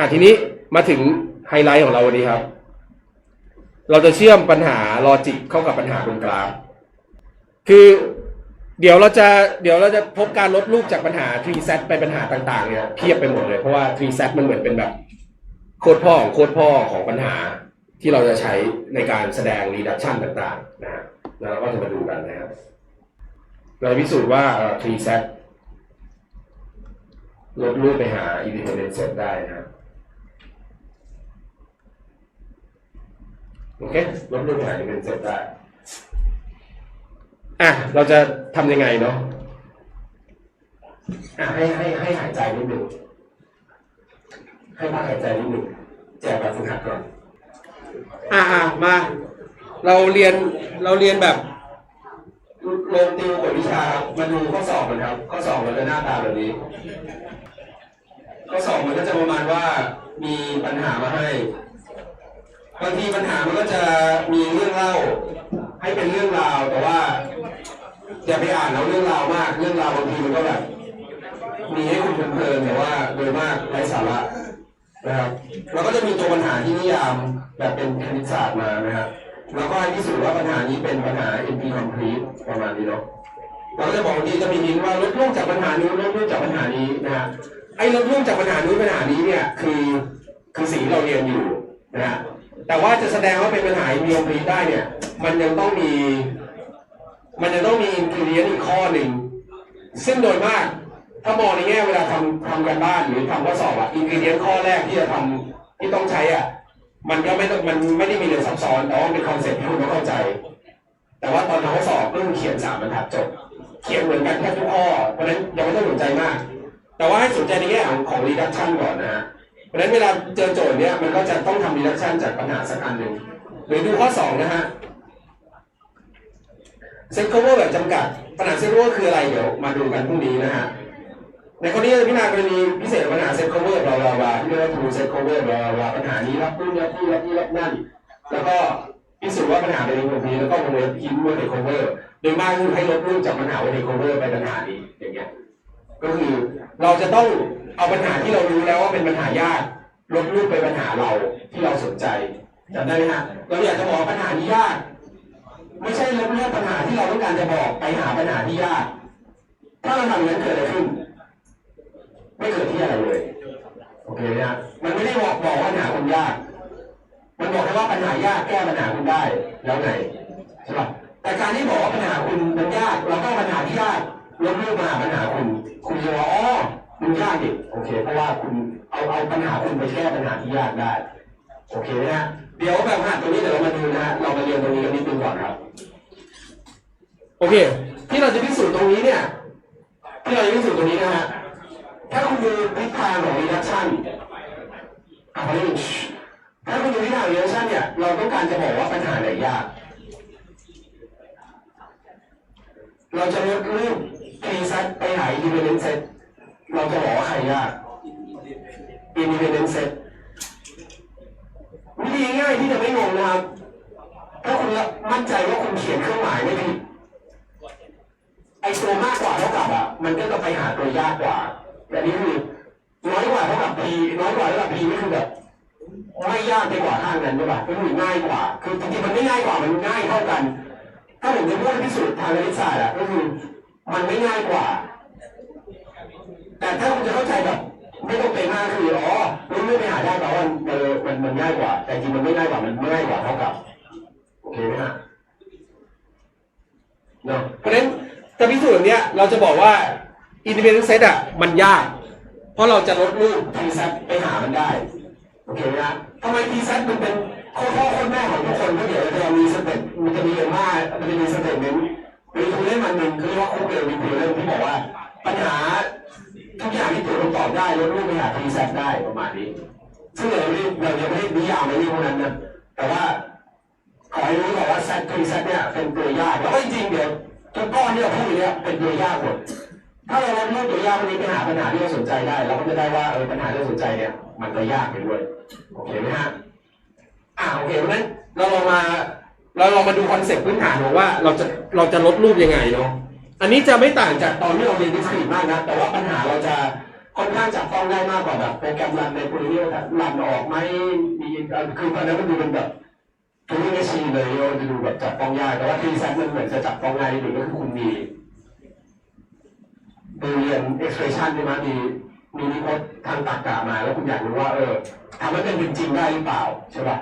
อะทีนี้มาถึงไฮไลท์ของเราวันนี้ครับ เราจะเชื่อมปัญหาลอจิกเข้ากับปัญหาบนกราฟ คือเดี๋ยวเราจะเดี๋ยวเราจะพบการลดรูปจากปัญหา3 set ไปปัญหาต่างๆเนี่ยเพียบไปหมดเลยเพราะว่า3 set มันเหมือนเป็นแบบโคดพ่อของโคดพ่อของปัญหาที่เราจะใช้ในการแสดง reduction ต่างๆนะฮะแล้วเราก็จะมาดูกันนะครับเราพิสูจน์ว่า3 set ลดรูปไปหา independent set ได้นะครับ โอเคลดรูปไปหา independent set ได้อะเราจะทำยังไงเนาะอะให้ให้ให้หายใจนิดหนึ่งให้พักหายใจนิดหนึ่งแจกแบบฝึกหัดก่อนอะอะมา เราเรียนเราเรียนแบบลงติวกฎวิชามาดูข้อสอบกันครับ ข้อสอบมันจะหน้าตาแบบนี้ ข้อสอบมันก็จะประมาณว่ามีปัญหามาให้ บางทีปัญหามันก็จะมีเรื่องเล่า ให้เป็นเรื่องราวแต่ว่าอย่าไปอ่านเอาเรื่องราวมาก เรื่องราวบางทีมันก็แบบมีให้คุณเพลินๆแต่ว่าโดยมากไร้สาระนะครับเราก็จะมีตัวปัญหาที่นิยามแบบเป็นคณิตศาสตร์มานะครับแล้วก็ให้พิสูจน์ว่าปัญหานี้เป็นปัญหา NP complete ประมาณนี้เนาะเราก็จะบอกบางทีจะมีหินว่าลดลูกจากปัญหานู้ลดลูกจากปัญหานี้นะฮะไอ้ลดลูกจากปัญหานู้ปัญหานี้เนี่ยคือคือสิ่งที่เราเรียนอยู่นะฮะ แต่ว่าจะแสดงว่าเป็นปัญหา NP complete ได้เนี่ย มันยังต้องมี มันจะต้องมีอินกิเลียนอีกข้อหนึ่ง ซึ่งโดยมาก ถ้ามองในแง่เวลาทำทำกันบ้านหรือทำข้อสอบอะอินกิเลียนข้อแรกที่จะทำที่ต้องใช้อะ มันก็ไม่ต้องมันไม่ได้มีเรื่องซับซ้อนแต่ว่าเป็นคอนเซ็ปต์ที่คุณต้องเข้าใจ แต่ว่าตอนทำข้อสอบก็คือเขียนสามบรรทัดจบ เขียนเหมือนกันแค่ทุกข้อ เพราะฉะนั้นยังไม่ต้องสนใจมาก แต่ว่าให้สนใจในแง่ของของ reduction ก่อนนะฮะ เพราะฉะนั้นเวลาเจอโจทย์เนี้ยมันก็จะต้องทำ reduction จากปัญหาสักอันหนึ่งหรือดูข้อสองนะฮะเซ็ต cover แบบจำกัด ปัญหาเซ็ต cover คืออะไรเดี๋ยวมาดูกันพรุ่งนี้นะฮะในข้อนี้จะพิจารณากรณีพิเศษปัญหาเซ็ต cover บลาบลาบลาที่เรียกว่า true set cover บลาบลาบลาปัญหานี้รับนู่นรับนี่รับนี่รับนั่น แล้วก็พิสูจน์ว่าปัญหาเป็นตรงนี้แล้วก็วงเล็บ in ว่าเป็น cover โดยมากคือให้ลดรูปจากปัญหาว่าเป็น cover ไปปัญหานี้อย่างเงี้ยก็คือเราจะต้อง เอาปัญหาที่เรารู้แล้วว่าเป็นปัญหายากลดรูปไปปัญหาเราที่เราสนใจจำได้ไหมฮะเราอยากจะบอกปัญหานี้ยาก ไม่ใช่ลดเลือกปัญหาที่เราต้องการจะบอกไปหาปัญหาที่ยาก ถ้าเราทำอย่างนั้นเกิดอะไรขึ้น ไม่เกิดที่อะไรเลยโอเคไหมฮะมันไม่ได้บอกบอกว่าปัญหาคุณยาก มันบอกแค่ว่าปัญหายากแก้ปัญหาคุณได้แล้วไงใช่ป่ะแต่การที่บอกว่าปัญหาคุณมันยากเราก็เอาปัญหาที่ยากลดเลือกมาหาปัญหาคุณ คุณจะว่าอ๋อ มันยากดิโอเค เพราะว่าคุณเอาเอาปัญหาคุณไปแก้ปัญหาที่ยากได้โอเคไหมฮะเดี๋ยวแบบหัดตรงนี้เดี๋ยวเรามาดูนะฮะเรามาเรียนตรงนี้กันนิดนึงก่อนครับ โอเค ที่เราจะพิสูจน์ตรงนี้เนี่ย ที่เราจะพิสูจน์ตรงนี้นะฮะถ้าคุณดูทิศทางของ reduction อะขอนิดนึงถ้าคุณดูทิศทาง reduction เนี่ยเราต้องการจะบอกว่าปัญหาไหนยาก เราจะลดรูป t set ไปหา independent set เรา จะบอกว่าใครยาก independent set แต่ถ้าคุณจะเข้าใจแบบไม่ต้องเป็นมากคืออ๋อรู้ไม่ไปหาได้แปลว่ามันเออมันมันง่ายกว่า แต่จริงมันไม่ง่ายกว่ามันง่ายกว่าเท่ากับโอเคไหมฮะเนาะเพราะฉะนั้นจะพิสูจน์แบบเนี้ยเราจะบอกว่า independent set อะมันยาก เพราะเราจะลดรูป t set ไปหามันได้โอเคไหมฮะทำไม t set มันเป็นข้อพ่อข้อแม่ของทุกคนเพราะเดี๋ยวเราจะมีสเต็ปมันจะมีกันว่ามันจะมีสเต็ปหนึ่งมีทูเล่นมันหนึ่งคือเรียกว่าคุกเรลวิทูเล่นที่บอกว่า ปัญหาทุกอย่างที่ตัวเราตอบได้ลดรูปไปหา t set ได้ประมาณนี้ ซึ่งเราไม่เรายังไม่ได้นิยามในเรื่องพวกนั้นนะแต่ว่าขอให้รู้ก่อนว่าเซตคือเซตเนี่ยเป็นตัวยากแล้วจริงเดี๋ยวทุกก้อนที่เราพูดเนี่ยเป็นตัวยากหมดถ้าเราลดรูปตัวยากพวกนี้ไปหาปัญหาที่เราสนใจได้เราก็จะได้ว่าเออปัญหาที่เราสนใจเนี่ย มันก็ยากไปด้วยโอเคไหมฮะอ่าโอเคเพราะฉะนั้นเราลองมาเราลองมาดูคอนเซ็ปต์พื้นฐานของว่าเราจะเราจะลดรูปยังไงเนาะ อันนี้จะไม่ต่างจากตอนที่เราเรียนดิสครีตมากนะ แต่ว่าปัญหาเราจะค่อนข้างจับต้องได้มากกว่าแบบโปรแกรมรันในโปรเจกต์รันออกไหมมีอ่อคือตอนนั้นมันดูเป็นแบบทูริงแมชชีนเลยมันจะดูแบบจับต้องยากแต่ว่าทีแซมันเหมือนจะจับต้องง่ายนิดหนึ่งก็คือคุณมีไปเรียน expression ใช่ไหมมีมีนิพจน์ทางตรรกะมา แล้วคุณอยากรู้ว่าเออทำให้เป็นจริงได้หรือเปล่าใช่ป่ะ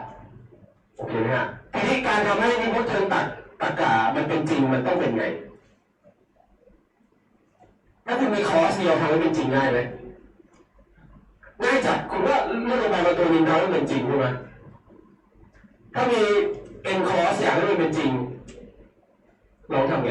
โอเคไหมฮะทีนี้การทำให้นิพจน์เชิงตรรตรรกะมันเป็นจริงมันต้องเป็นไง ถ้าคุณมีคอร์สเดียวทำให้เป็นจริงง่ายไหมง่ายจัดคุณว่าเลือกลงไปมาตัวนึงทำให้เป็นจริงใช่ไหมถ้ามีเอ็นคอร์สอยากให้มันเป็นจริงลองทำไง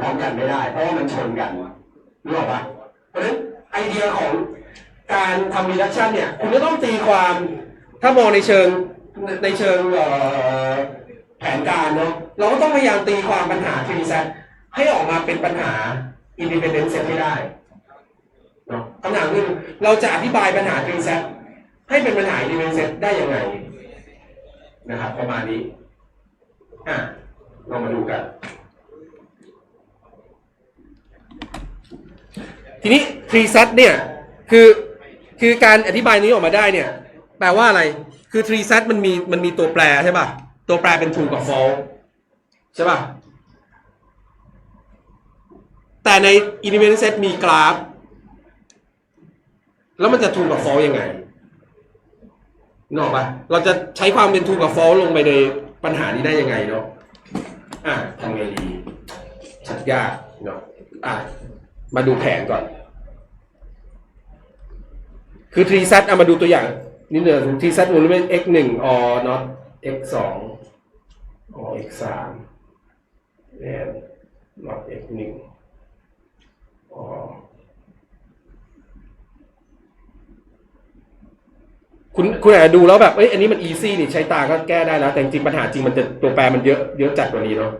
พร้อมกันไม่ได้ เพราะว่ามันชนกันรู้หรอกปะเพราะฉะนั้นไอเดียของการทำ reduction เนี่ย คุณก็ต้องตีความ ถ้ามองในเชิงในเชิงแผนการเนาะเราก็ต้องพยายามตีความปัญหา t r e set ให้ออกมาเป็นปัญหา independent set ให้ได้เนาะคำถามคือเราจะอธิบายปัญหา t r e set ให้เป็นปัญหา independent set ได้ยังไงนะครับ ประมาณนี้อะเรามาดูกัน ทีนี้ t r e set เนี่ยคือคือการอธิบายนี้ออกมาได้เนี่ย แปลว่าอะไรคือ tree set มันมีมันมีตัวแปรใช่ป่ะ ตัวแปรเป็น true กับ false ใช่ป่ะ แต่ใน independent set มีกราฟ แล้วมันจะ true กับ false ยังไงนอกป่ะเราจะใช้ความเป็น true กับ false ลงไปในปัญหานี้ได้ยังไงเนาะอะทำไงดีชักยากเนาะอะ มาดูแผนก่อน คือ t set เอามาดูตัวอย่างนิดเดียว t set มูลเป็น x หนึ่ง or not x สอง or x สาม and not x หนึ่ง or คุณคุณอาจจะดูแล้วแบบ เอ้ย อันนี้มัน easy นี่ใช้ตาก็แก้ได้แล้ว แต่จริงปัญหาจริงมันจะตัวแปรมันเยอะเยอะจัดกว่านี้เนาะ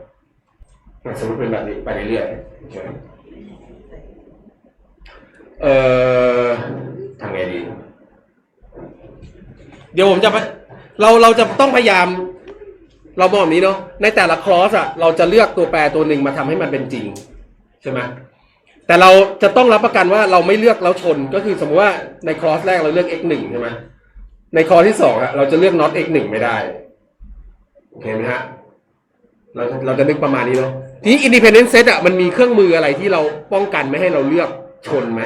สมมติเป็นแบบนี้ไปเรื่อยๆ เอ่อทำไงดี เดี๋ยวผมจะไปเราเราจะต้องพยายาม เราบอกแบบนี้เนาะในแต่ละคลอสอะเราจะเลือกตัวแปรตัวหนึ่งมาทำให้มันเป็นจริง ใช่ไหมแต่เราจะต้องรับประกันว่าเราไม่เลือกแล้วชนก็คือสมมติว่าในคลอสแรกเราเลือก x หนึ่งใช่ไหมในคลอสที่สองอะเราจะเลือก not x หนึ่งไม่ได้โอเคไหมฮะเราเราจะนึกประมาณนี้เนาะทีนี้ independent set อะมันมีเครื่องมืออะไรที่เราป้องกันไม่ให้เราเลือกชนไหม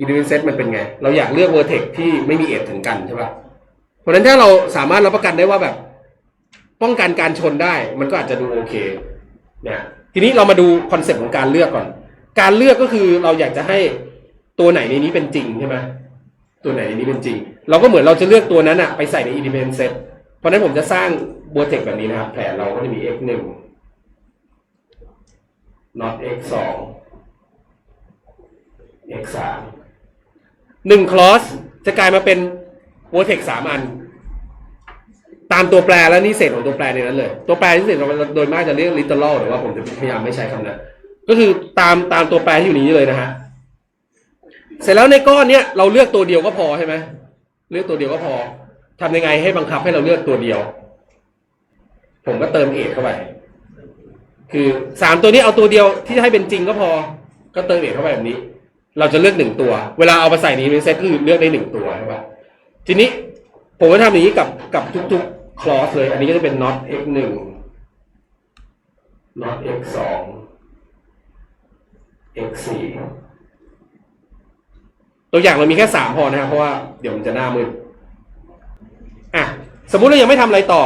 independent set มันเป็นไง เราอยากเลือก vertex ที่ไม่มีเอถึงกันใช่ป่ะเพราะฉะนั้นถ้าเราสามารถรับประกันได้ว่าแบบ ป้องกันการชนได้มันก็อาจจะดูโอเคนะทีนี้เรามาดูคอนเซปต์ของการเลือกก่อน การเลือกก็คือเราอยากจะให้ตัวไหนในนี้เป็นจริงใช่ไหมตัวไหนในนี้เป็นจริง เราก็เหมือนเราจะเลือกตัวนั้นอะไปใส่ใน independent set เพราะฉะนั้นผมจะสร้าง vertex แบบนี้นะครับ แผนเราก็จะมี x หนึ่ง not x สอง x สาม หนึ่งคลอสจะกลายมาเป็น vertex สามอัน ตามตัวแปรและนี่เศษของตัวแปรในนั้นเลย ตัวแปรที่เศษเราโดยมากจะเรียก literal แต่ว่าผมจะพยายามไม่ใช้คำนั้นก็คือตามตามตัวแปรที่อยู่นี้เลยนะฮะเสร็จแล้วในก้อนเนี้ยเราเลือกตัวเดียวก็พอใช่ไหมเลือกตัวเดียวก็พอทำยังไงให้บังคับให้เราเลือกตัวเดียว ผมก็เติมเอทเข้าไป คือสามตัวนี้เอาตัวเดียวที่ให้เป็นจริงก็พอ ก็เติมเอทเข้าไปแบบนี้ เราจะเลือกหนึ่งตัว เวลาเอาไปใส่ในเซตคือเลือกได้หนึ่งตัวใช่ปะทีนี้ผมก็ทำอย่างนี้กับกับทุกๆ คลอสเลย อันนี้ก็จะเป็น not x หนึ่ง not x สอง x สี่ตัวอย่างเรามีแค่สามพอนะครับเพราะว่าเดี๋ยวมันจะหน้ามืดอะสมมุติเรายังไม่ทำอะไรต่อ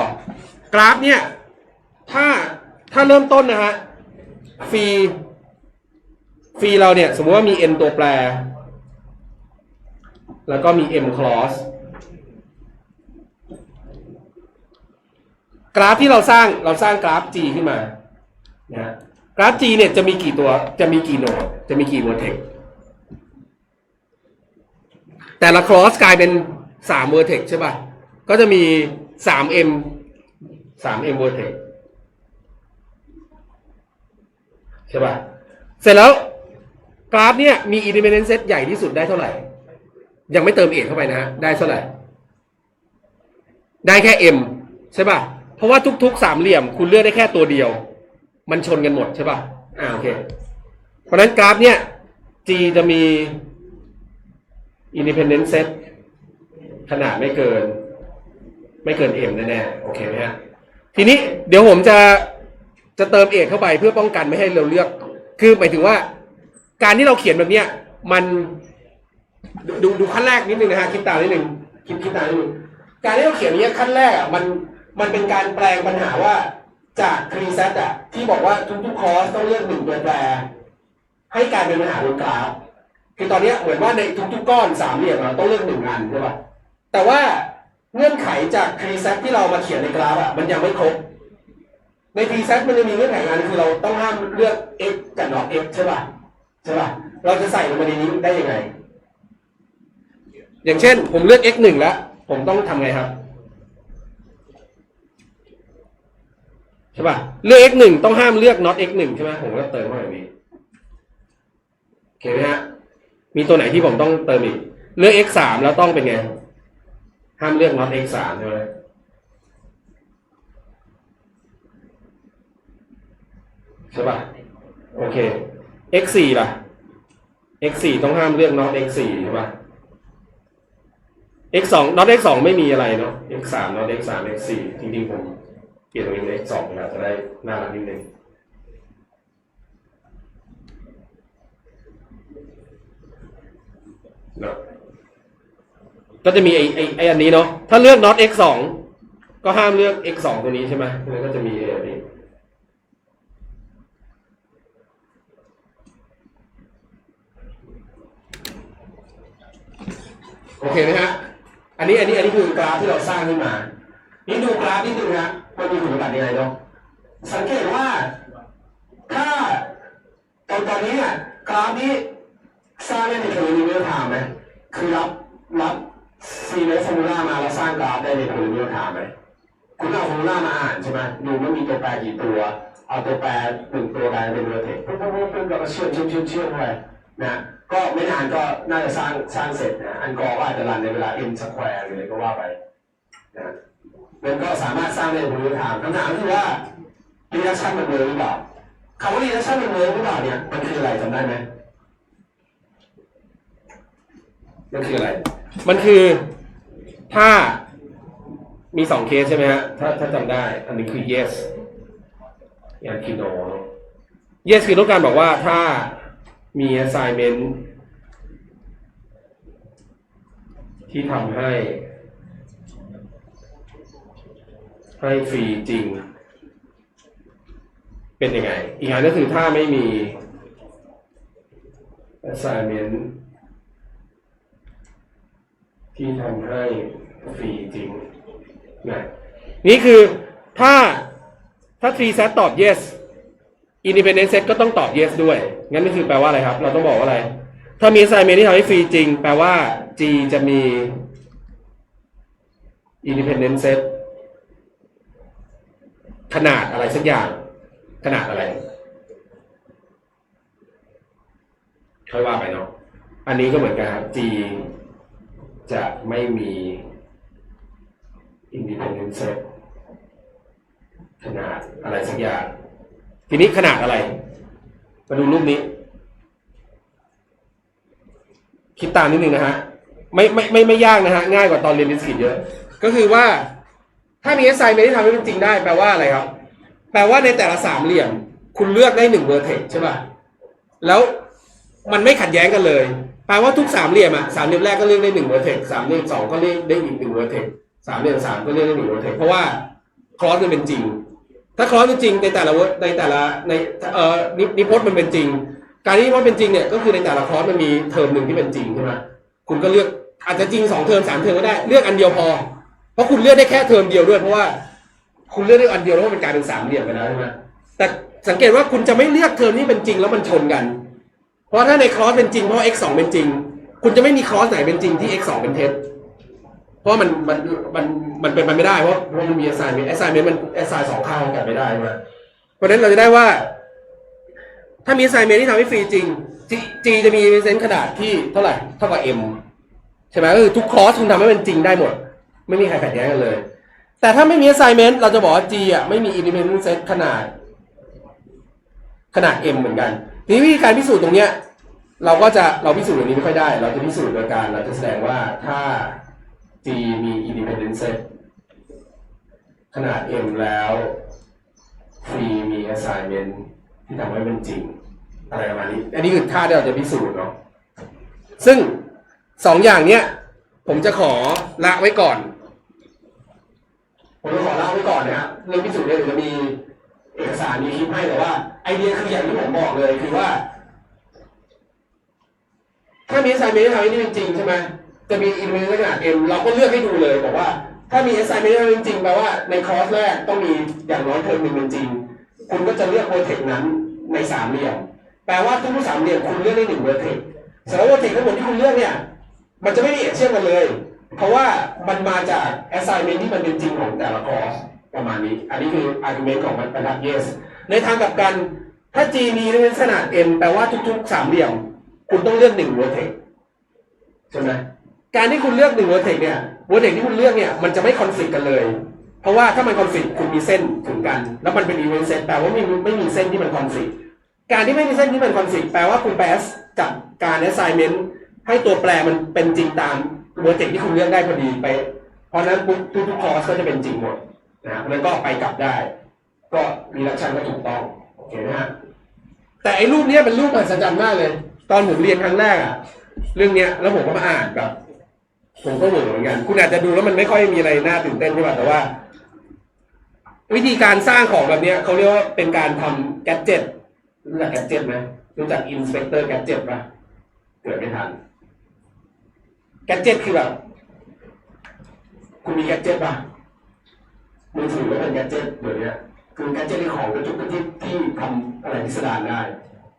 กราฟเนี่ย ถ้าถ้าเริ่มต้นนะฮะฟรี ฟรีเราเนี่ยสมมติว่ามี n ตัวแปร แล้วก็มี m clause กราฟที่เราสร้างเราสร้างกราฟ g ขึ้นมานะกราฟ g เนี่ยจะมีกี่ตัวจะมีกี่โนดจะมีกี่ vertex แต่ละ clause กลายเป็น3 vertex ใช่ป่ะ ก็จะมี 3m 3m vertex ใช่ป่ะ เสร็จแล้ว กราฟเนี่ยมี independent set ใหญ่ที่สุดได้เท่าไหร่ ยังไม่เติมเอทเข้าไปนะฮะได้เท่าไหร่ ได้แค่ m ใช่ป่ะ เพราะว่าทุกๆสามเหลี่ยมคุณเลือกได้แค่ตัวเดียว มันชนกันหมดใช่ป่ะอ่าโอเค เพราะฉะนั้นกราฟเนี่ย G จะมี independent set ขนาดไม่เกิน ไม่เกิน m แน่ๆโอเคไหมฮะทีนี้เดี๋ยวผมจะจะเติมเอกเข้าไปเพื่อป้องกันไม่ให้เราเลือก คือหมายถึงว่า การที่เราเขียนแบบเนี้ยมันดูดูขั้นแรกนิดนึงนะฮะคิดตามนิดนึงคิดคิดตามนิดนึงการที่เราเขียนเนี้ยขั้นแรกอะมันมันเป็นการแปลงปัญหาว่าจากครีเซตอะที่บอกว่าทุกๆคอร์สต้องเลือกหนึ่งตัวแปร ให้การเป็นปัญหาบนกราฟคือตอนนี้เหมือนว่าในทุกๆก้อนสามเหลี่ยมเราต้องเลือกหนึ่งอันใช่ป่ะแต่ว่าเงื่อนไขจากครีเซตที่เรามาเขียนในกราฟอะมันยังไม่ครบในพรีเซตมันจะมีเงื่อนไขงานคือเราต้องห้ามเลือก x กับ not x ใช่ป่ะ ช่ป่ะเราจะใส่ลงมาในนี้ได้ยังไง อย่างเช่น ผมเลือก x หนึ่งแล้ว ผมต้องทำไงครับใช่ป่ะเลือก x หนึ่งต้องห้ามเลือก not x หนึ่งใช่ไหมผมก็เติมเข้าไปแบบนี้โอเคไหมฮะมีตัวไหนที่ผมต้องเติมอีก เลือก x สามแล้วต้องเป็นไง ห้ามเลือก not x สามใช่ไหมใช่ป่ะโอเค x สี่ล่ะ x สี่ต้องห้ามเลือก not x สี่ใช่ป่ะ x สอง not x สองไม่มีอะไรเนาะ x สาม not x สาม x สี่จริงๆผมเปลี่ยนตรงนี้เป็น x สองนะจะได้น่ารักนิดนึงนะก็จะมีไอไอไออันนี้เนาะถ้าเลือก not x สองก็ห้ามเลือก x สองตัวนี้ใช่ไหมมันก็จะมีไอ้อันนี้ โอเคไหมฮะ อันนี้อันนี้อันนี้คือกราฟที่เราสร้างขึ้นมา นี่ดูกราฟนิดนึงนะมันมีคุณสมบัติยังไงเนาะสังเกตว่า ถ้าตอนตอนนี้เนี่ยกราฟนี้สร้างได้ในทางนี้เรื่องไทม์ไหมคือรับรับซีเรสฟอร์มูล่ามาแล้วสร้างกราฟได้ในทางนี้เรื่องไทม์ไหมคุณเอาฟอร์มูล่ามาอ่านใช่ไหมดูมันมีตัวแปรกี่ตัว เอาตัวแปรหนึ่งตัวกลายเป็นเวอร์เทคปุ๊บปุ๊บปุ๊บปุ๊บแล้วก็เชื่อมเชื่อมเชื่อมเชื่อมไปนะ ก็ไม่นานก็น่าจะสร้างสร้างเสร็จนะอันกอร์ก็อาจจะรันในเวลา n square หรืออะไรก็ว่าไปนะมันก็สามารถสร้างได้ในพื้นฐานคำถามคือว่า reduction มันเวิร์กหรือเปล่าคำว่า reduction มันเวิร์กหรือเปล่าเนี่ยมันคืออะไรจำได้ไหมมันคืออะไร มันคือถ้ามีสองเคสใช่ไหมฮะ ถ้าถ้าจำได้ อันนี้คือ yes อย่างคือ no yes คือต้องการบอกว่าถ้า มี assignment ที่ทำให้ ให้ฟรีจริง เป็นยังไง อีกอย่างก็คือถ้าไม่มี assignment ที่ทำให้ฟรีจริงนะนี่คือถ้าถ้า tree set ตอบ yes independent set ก็ต้องตอบ yes ด้วย งั้นนี่คือแปลว่าอะไรครับ เราต้องบอกว่าอะไร ถ้ามี assignment ที่ทำให้ฟรีจริง แปลว่า G จะมี independent set ขนาดอะไรสักอย่าง ขนาดอะไรค่อยว่าไปเนาะ อันนี้ก็เหมือนกันครับ G จะไม่มี independent set ขนาดอะไรสักอย่าง ทีนี้ขนาดอะไร มาดูรูปนี้ คิดตามนิดนึงนะฮะ ไม่ไม่ไม่ไม่ยากนะฮะ ง่ายกว่าตอนเรียนดิสกิตเยอะ ก็คือว่า ถ้ามี assignment ที่ทำให้เป็นจริงได้ แปลว่าอะไรครับ แปลว่าในแต่ละสามเหลี่ยม คุณเลือกได้หนึ่งเวอร์เทกใช่ป่ะ แล้วมันไม่ขัดแย้งกันเลย แปลว่าทุกสามเหลี่ยมอะสามเหลี่ยมแรกก็เลือกได้หนึ่งเวอร์เทกสามเหลี่ยมสองก็เลือกได้อีกหนึ่งเวอร์เทกสามเหลี่ยมสามก็เลือกได้หนึ่งเวอร์เทกเพราะว่าคลอสมันเป็นจริง ถ้าคลอสเป็นจริงในแต่ละในแต่ละในเอ่อนินพจน์มันเป็นจริง การที่นิพจน์เป็นจริงเนี่ยก็คือในแต่ละคลอสมันมีเทอมหนึ่งที่เป็นจริงใช่ไหมคุณก็เลือกอาจจะจริงสองเทอมสามเทอมก็ได้เลือกอันเดียวพอ เพราะคุณเลือกได้แค่เทอมเดียวด้วยเพราะว่าคุณเลือกได้อันเดียวแล้วมันกลายเป็นสามเหลี่ยมไปแล้วใช่ไหมแต่สังเกตว่าคุณจะไม่เลือกเทอมที่เป็นจริงแล้วมันชนกัน เพราะถ้าในคลอสเป็นจริงเพราะ x สองเป็นจริง คุณจะไม่มีคลอสไหนเป็นจริงที่ x สองเป็นเท็จ เพราะมันมันมันมันเป็นไปไม่ได้เพราะเพราะมันมี assignment assignment มัน assign สองข้างกันไม่ได้ใช่ไหมเพราะฉะนั้นเราจะได้ว่า ถ้ามี assignment ที่ทำให้ฟรีจริง G G จะมีเซนต์ขนาดที่เท่าไหร่เท่ากับ M ใช่ไหมก็คือทุกคอร์สคุณทำให้เป็นจริงได้หมด ไม่มีใครขัดแย้งกันเลย แต่ถ้าไม่มี assignment เราจะบอกว่า G อะไม่มี independent set ขนาด ขนาด M เหมือนกันทีนี้วิธีการพิสูจน์ตรงเนี้ย เราก็จะเราพิสูจน์อย่างนี้ไม่ค่อยได้ เราจะพิสูจน์โดยการเราจะแสดงว่าถ้า มี independent set ขนาด M แล้ว P มี assignment ที่ทำให้เป็นจริง อะไรประมาณนี้ อันนี้คือท่าที่เราจะพิสูจน์เนาะซึ่งสองอย่างเนี้ย ผมจะขอละไว้ก่อน ผมจะขอละไว้ก่อนนะครับเรื่องพิสูจน์เนี่ยเดี๋ยวจะมีเอกสารมีคลิปให้แต่ว่า ไอเดียคืออย่างที่ผมบอกเลยคือว่า ถ้ามี assignment ที่ทำให้นี่เป็นจริงใช่ไหม จะมี inventory ขนาด M เราก็เลือกให้ดูเลยบอกว่า ถ้ามี assignment ที่ทำให้เป็นจริงแปลว่าในคอร์สแรกต้องมีอย่างน้อยเทอมหนึ่งเป็นจริง คุณก็จะเลือกโปรเทคนั้นในสามเหลี่ยมแปลว่าทุกๆสามเหลี่ยมคุณเลือกได้หนึ่งโปรเทคสำหรับโปรเทคทั้งหมดที่คุณเลือกเนี่ย มันจะไม่มีเอเชื่อมกันเลย เพราะว่ามันมาจาก assignment ที่มันเป็นจริงของแต่ละคอร์สประมาณนี้ อันนี้คือ argument ของบรรทัด yes ในทางกลับกัน ถ้า G มีเป็นขนาด m แปลว่าทุกๆสามเหลี่ยม คุณต้องเลือกหนึ่ง vertex ใช่ไหม การที่คุณเลือกหนึ่ง vertex เนี่ย vertex ที่คุณเลือกเนี่ยมันจะไม่ conflict กันเลย เพราะว่าถ้ามัน conflict คุณมีเส้นถึงกัน แล้วมันเป็น event set แปลว่าไม่มีไม่มีเส้นที่มัน conflict การที่ไม่มีเส้นที่มัน conflict แปลว่าคุณไปสจับการ assignment ให้ตัวแปรมันเป็นจริงตาม vertex ที่คุณเลือกได้พอดีไป เพราะนั้นปุ๊บทุกๆ course ก็จะเป็นจริงหมดนะครับแล้วก็ไปกลับได้ ก็มีลักษณะก็ถูกต้องโอเคนะฮะแต่ไอ้รูปเนี้ยเป็นรูปมหัศจรรย์มากเลย ตอนผมเรียนครั้งแรกอะเรื่องเนี้ยแล้วผมก็มาอ่านแบบ ผมก็เหมือนเหมือนกัน คุณอาจจะดูแล้วมันไม่ค่อยมีอะไรน่าตื่นเต้นใช่ป่ะแต่ว่า วิธีการสร้างของแบบเนี้ยเขาเรียกว่าเป็นการทำแกดเจ็ตรู้จักแกดเจ็ตไหมรู้จักอินสเปกเตอร์แกดเจ็ตป่ะเกิดไม่ทันแกดเจ็ตคือแบบคุณมีแกดเจ็ตป่ะมือถือก็เป็นแกดเจ็ตเดี๋ยวนี้คือแกดเจ็ตในของกระจุกกระจิบที่ทำอะไรพิสดารได้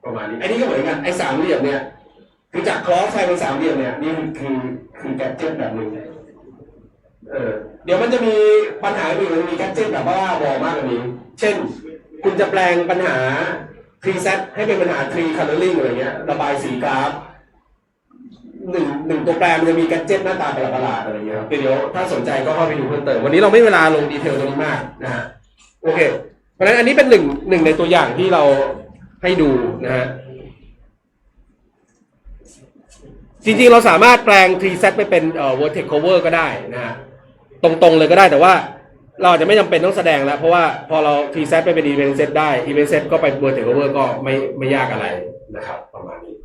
ประมาณนี้อันนี้ก็เหมือนกันไอ้สามเหลี่ยมเนี่ย คือจากคลอสไฟเป็นสามเหลี่ยมเนี่ยนี่คือคือแกดเจ็ตแบบหนึ่งเออเดี๋ยวมันจะมีปัญหาอื่นมันมีแกดเจ็ตแบบว่าบอมากกว่านี้ เช่น คุณจะแปลงปัญหา preset ให้เป็นปัญหา tree coloring อะไรเงี้ยระบายสีกราฟหนึ่งหนึ่งตัวแปรมันจะมีแกดเจ็ตหน้าตาประหลาดอะไรเงี้ยเดี๋ยวถ้าสนใจก็เข้าไปดูเพิ่มเติมวันนี้เราไม่เวลาลงดีเทลตรงนี้มากนะฮะโอเค เพราะฉะนั้นอันนี้เป็นหนึ่งหนึ่งในตัวอย่างที่เราให้ดูนะฮะ จริงๆ เราสามารถแปลง preset ไปเป็นเอ่อ vertex cover ก็ได้นะฮะตรงๆเลยก็ได้แต่ว่าเราอาจจะไม่จำเป็นต้องแสดงแล้ว เพราะว่าพอเรา preset ไปเป็น event set ได้ event set ก็ไป vertex cover ก็ไม่ไม่ยากอะไรนะครับประมาณนี้